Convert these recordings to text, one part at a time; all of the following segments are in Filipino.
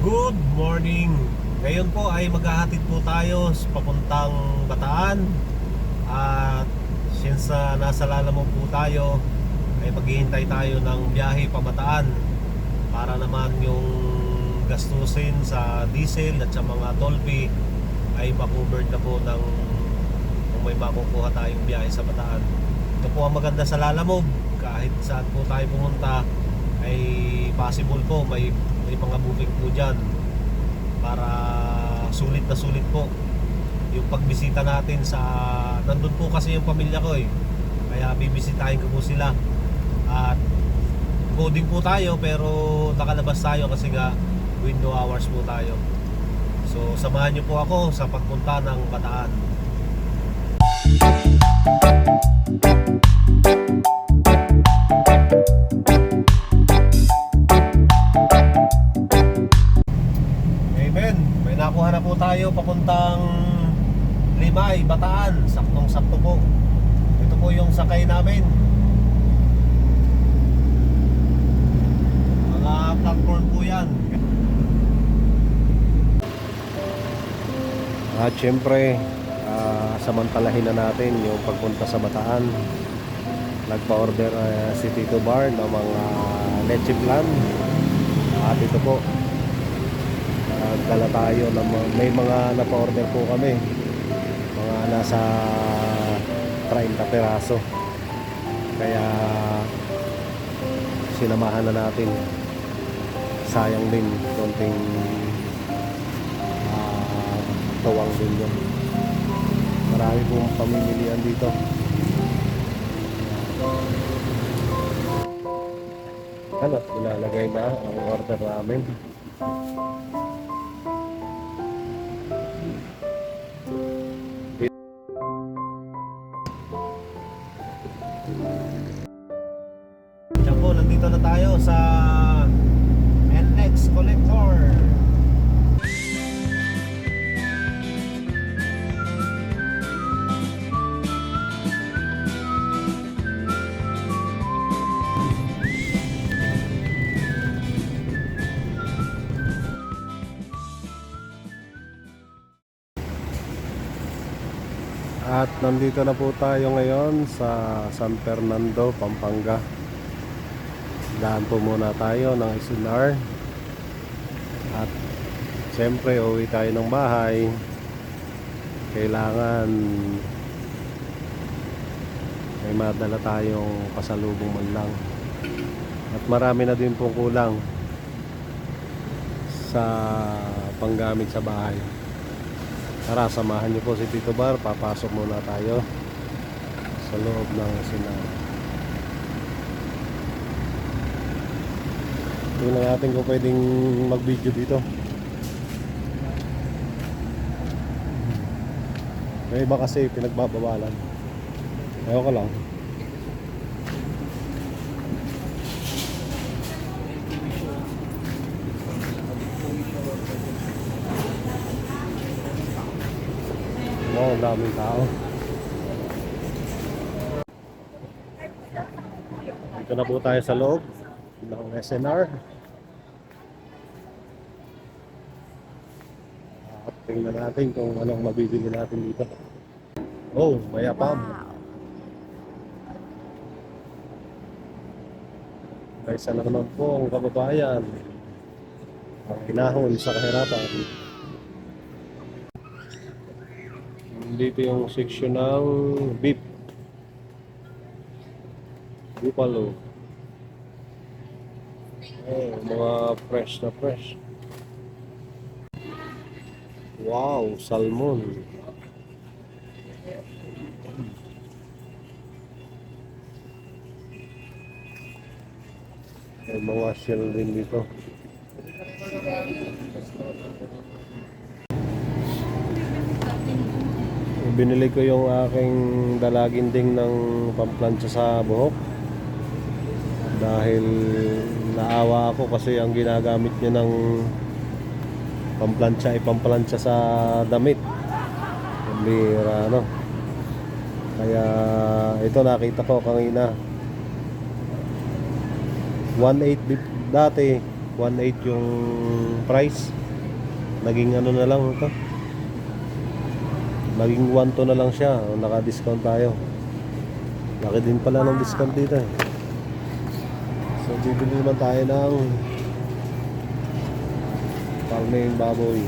Good morning! Ngayon po ay maghahatid po tayo sa papuntang Bataan. At since uh, nasa Lalamog po tayo ay maghihintay tayo ng biyahe pa Bataan Para naman yung gastusin sa diesel at sa mga fee ay makovered na po ng kung may makukuha tayong biyahe sa Bataan. Ito po ang maganda sa Lalamog kahit saan po tayo pumunta ay possible po may may mga booking po dyan para sulit na sulit po yung pagbisita natin sa nandun po kasi yung pamilya ko eh. Kaya bibisitahin ko po sila. At coding po tayo pero nakalabas tayo kasi nga window hours po tayo. So samahan niyo po ako sa pagpunta ng Bataan. Amen. Papuntang Limay, Bataan. Saktong-sakto po. Ito po yung sakay namin. Mga platform po yan. At syempre, ah, samantalahin na natin yung pagpunta sa Bataan. Nagpa-order ah, si Tito Bar ng mga leche plan. At ito po, Nagdala tayo ng mga- may mga napa-order po kami. Mga nasa 30 peraso. Kaya sinamahan na natin. Sayang din konting ah, tawang din yun. Marami pong pamimilian dito. Ano, ilalagay na ang order namin. At nandito na po tayo ngayon sa San Fernando, Pampanga. Daan po muna tayo ng SNR. At siyempre uwi tayo ng bahay. Kailangan may madala tayong pasalubong man lang. At marami na din pong kulang sa panggamit sa bahay. Tara, samahan niyo po si Tito Bar. Papasok muna tayo sa loob ng SNR. Tingnan natin kung pwedeng mag-video dito. May iba kasi pinagbabawalan. Ayaw ko lang. Wow, ang daming tao. Dito na po tayo sa loob ng SNR. At tingnan natin kung anong mabibili natin dito. Oh, mayapam. Kaysa na naman po ang kababayan. Ang hinahon sa kahirapan. Dito yung section ng beef. Buffalo. Oh, mga fresh na fresh. Wow, salmon. May mga shell din dito. Binili ko yung aking dalaginding ng pamplansya sa buhok. Dahil naawa ako kasi ang ginagamit niya ng pamplansya ay pamplansya sa damit. Bira, no? Kaya ito nakita ko kanina. 1.8 bit- dati 1.8 yung price. Naging ano na lang ito. Naging 1 to na lang siya. Naka-discount tayo. Laki din pala ng discount dito eh. So bibili naman tayo ng Palming baboy.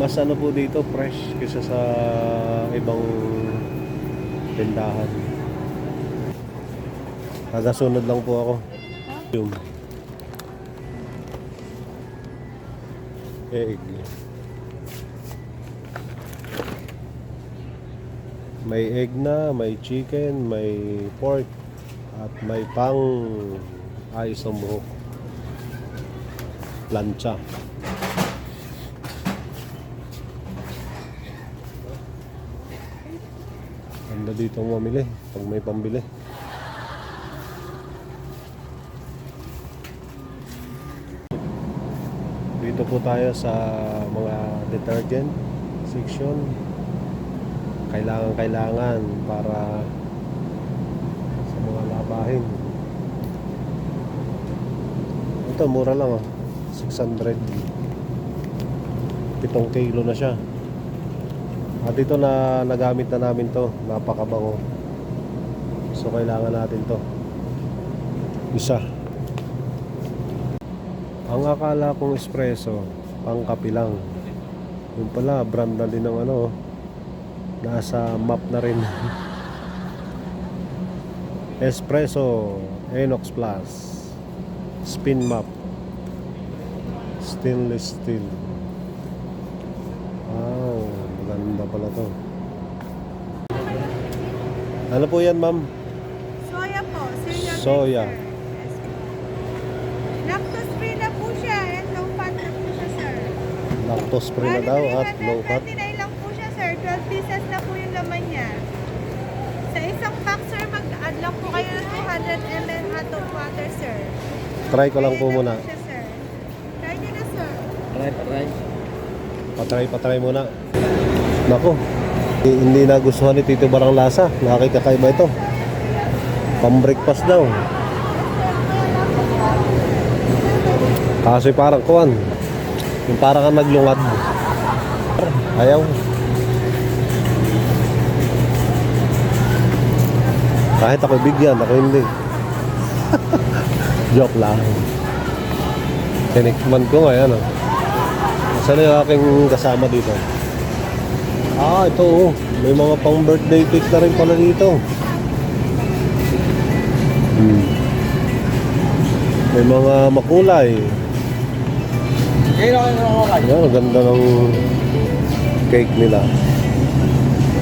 Mas ano po dito, fresh kaysa sa ibang tindahan. Kagasunod lang po ako. Yung egg. May egg na, may chicken, may pork, at may pang ayos ng buhok. Plancha. Ganda dito mamili pag may pambili. Dito po tayo sa mga detergent section. Kailangan kailangan para sa mga labahin. Ito mura lang oh. 600. Pitong kilo na siya. At ito na nagamit na namin to, napakabango. So kailangan natin to. Isa. Ang akala kong espresso, pang kape lang. Yung pala, brand na din ng ano, nasa map na rin. espresso, Enox Plus, Spin Map, Stainless Steel. Wow, maganda pala to. Ano po yan, ma'am? Soya po. Soya. Soya. mixer. Yes po. Lactose free na po siya and low fat na po siya, sir. Lactose free na daw at low fat. 329 lang po siya, sir. 12 pieces na po yung laman niya. Sa isang pack, sir, mag-add lang po kayo ng 200 ml hot of water, sir. Try ko lang po muna. siya, sir. Try niyo na, sir. Patry, patry muna. Nako, hi- hindi nagustuhan ni Tito Barang lasa. Nakakikakaiba ito. Pang-breakfast daw. Kaso parang kuwan. Yung parang kang naglungad. Ayaw. Kahit ako bigyan, ako hindi. Joke lang. Tinikman ko ngayon. Oh. Saan yung aking kasama dito? Ah, ito oh. May mga pang birthday cake na rin pala dito. Hmm. May mga makulay. Ayan, ang ganda ng cake nila.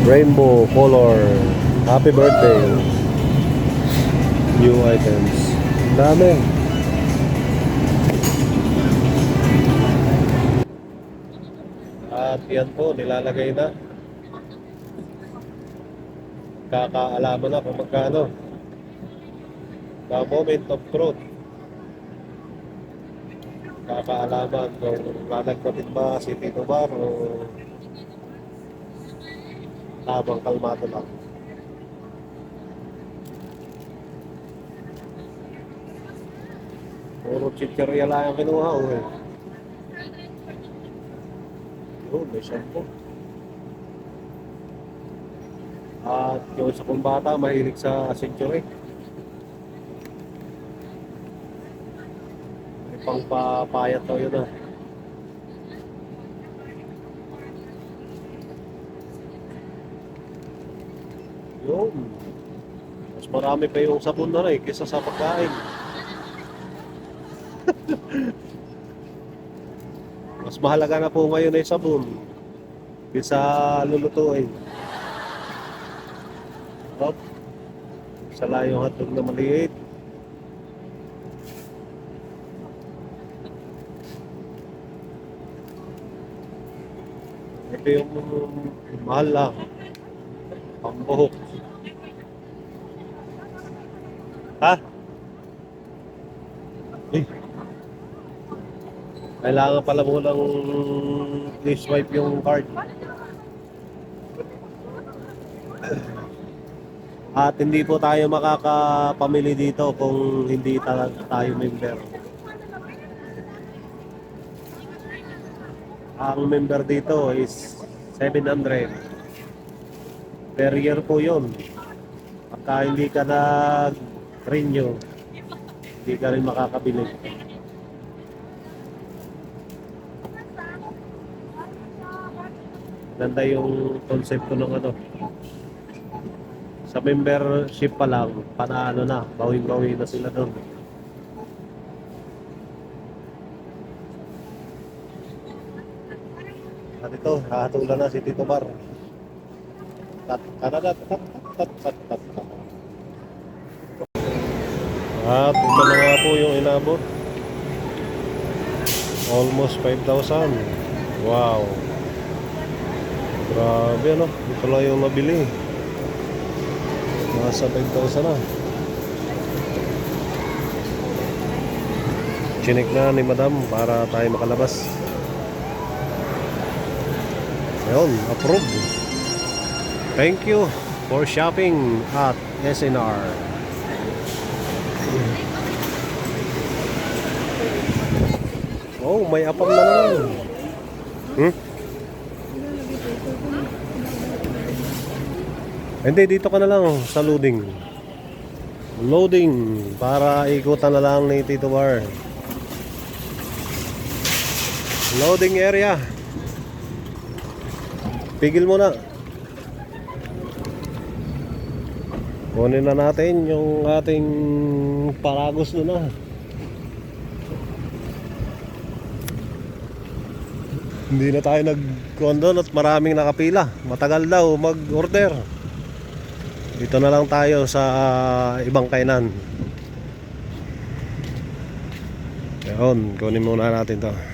Rainbow color. Happy birthday. New items. Dami. At yan po, nilalagay na. Kakaalaman na kung magkano. The moment of truth. Kakaalaman kung lalagpatin ba si Tito Bar o habang kalmado lang. Puro chichirya lang ang kinuha ko eh. Yun, may shampoo. At yung isa kong bata, mahilig sa century. Pangpapayat daw yun ah. Yun. Mas marami pa yung sabon na rin kaysa sa pagkain. Mas mahalaga na po ngayon ay sabon kaysa lulutuin. Hop. Sa layong hotdog na maliit. Ito yung mahal lang. Pambuhok. Ha? Eh. Kailangan pala mo ng please swipe yung card. At hindi po tayo makakapamili dito kung hindi talaga tayo member. Ang member dito is 700 per year po yun. Pagka hindi ka nag-renew, hindi ka rin makakabili. Ganda yung konsepto ng ano. Sa membership pa lang, panaano na, bawing-bawi na sila doon. Ito, hahatulan na si Tito Bar. Tat, kanadat, tat, tat, tat, tat, tat. At ito na nga po yung inabot. Almost 5,000. Wow. Grabe ano, ito lang yung nabili. Nasa 5,000 na. Chinik na ni Madam para tayo makalabas. Ayun, approve. Thank you for shopping at SNR. Oh, may apam na naman. Hmm? Hindi, dito ka na lang sa loading. Loading para ikutan na lang ni Tito Bar. Loading area. Pigil mo na. Kunin na natin yung ating paragos doon na. Hindi na tayo nag-condon at maraming nakapila. Matagal daw mag-order. Dito na lang tayo sa ah, ibang kainan. Ayun, kunin muna natin to.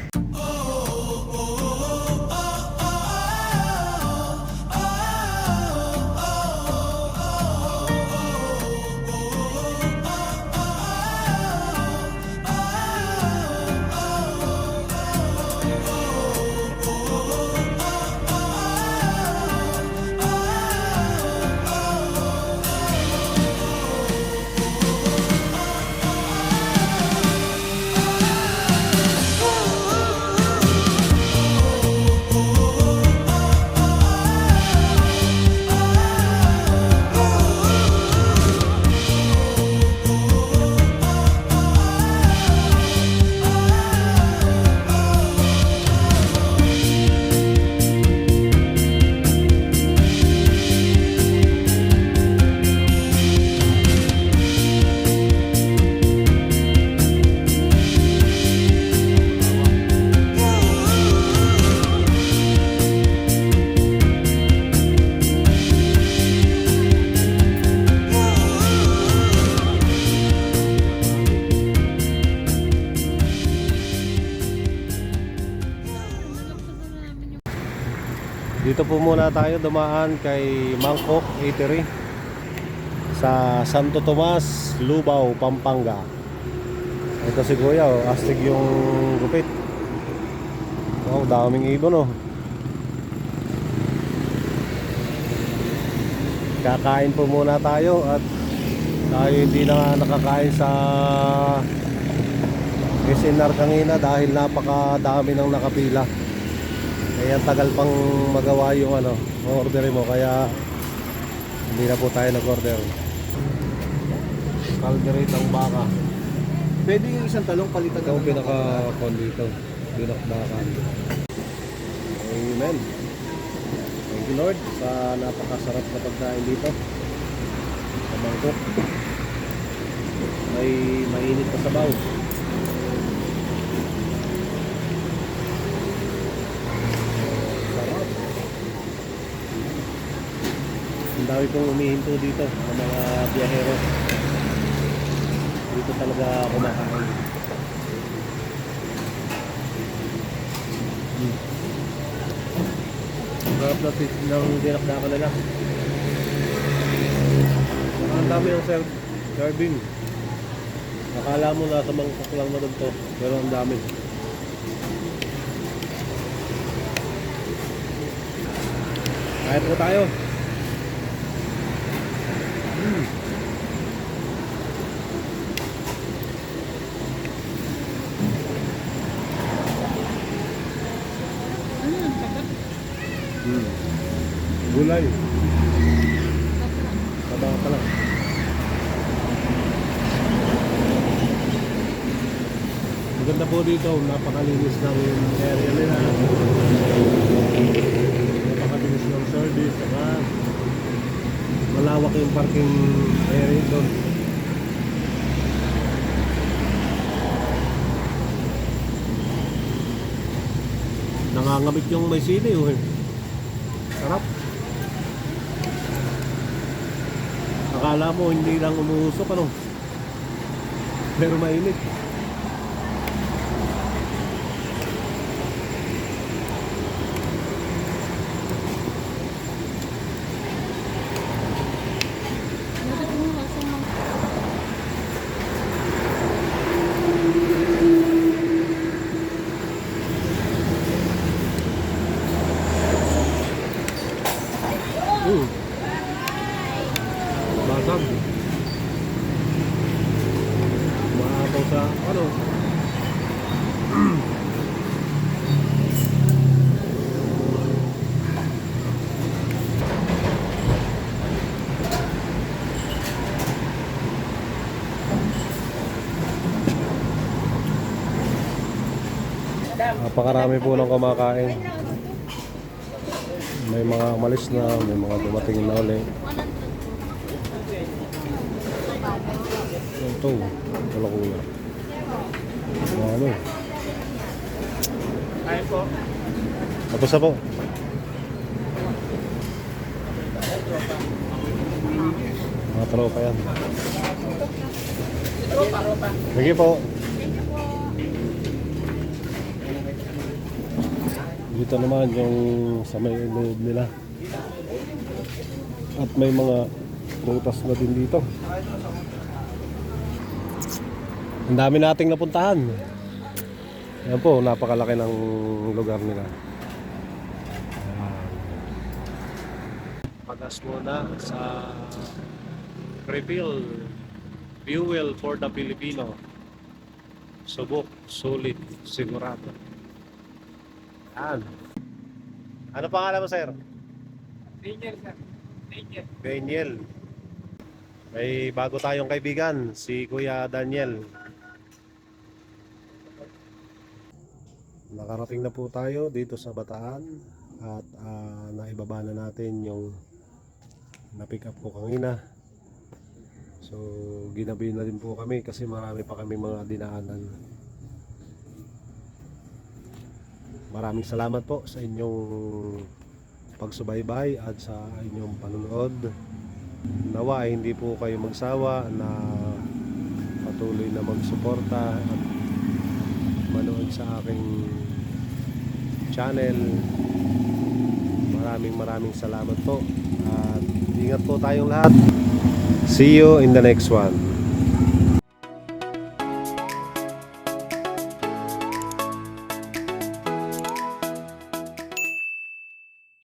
Po muna tayo dumaan kay Mangkok Eatery sa Santo Tomas, Lubao, Pampanga. Ito si Kuya, oh, astig yung gupit. Wow, daming ibon oh. Kakain po muna tayo at tayo hindi na nakakain sa SNR kanina dahil napakadami ng nakapila. Kaya tagal pang magawa yung ano, order mo kaya hindi na po tayo nag-order. Calderate ang baka. Pwede yung isang talong palitan Ito ang pinaka-con dito. Binakbakan. Amen. Thank you Lord sa napakasarap na pagkain dito. Sa Bangkok. May mainit pa sabaw. Dami pong umihinto dito ng mga biyahero. Dito talaga kumakain. Sarap na tit ng dinakdakan nila. Ang dami ng serve, serving. Akala mo nasa mangkok lang na to, pero ang dami. Kahit po tayo. Hmm. Gulay. Taba pa lang. Maganda po dito, napakalinis ng area nila. Napakalinis ng service, saka malawak yung parking area doon. Nangangamit yung may sili, oh. Sarap. Akala mo hindi lang umuusok ano. Pero mainit. Mm. Basag. Maapaw sa ano. Napakarami po ng kumakain. May mga umalis na, may mga dumating na uli. Ito, wala kuya. Ano? Kaya po. Tapos na po. Mga tropa yan. Sige po. Dito naman yung sa may loob nila. At may mga prutas na din dito. Ang dami nating napuntahan. Yan po, napakalaki ng lugar nila. Pagas muna sa reveal fuel for the Filipino. Subok, sulit, sigurado. Yan. Ano pangalan mo, sir? Daniel, sir. Daniel. Daniel. May bago tayong kaibigan, si Kuya Daniel. Nakarating na po tayo dito sa Bataan at ah, naibaba na natin yung na-pick up ko kanina. So, ginabi na din po kami kasi marami pa kami mga dinaanan. Maraming salamat po sa inyong pagsubaybay at sa inyong panunood. Nawa hindi po kayo magsawa na patuloy na magsuporta at manood sa aking channel. Maraming maraming salamat po at ingat po tayong lahat. See you in the next one.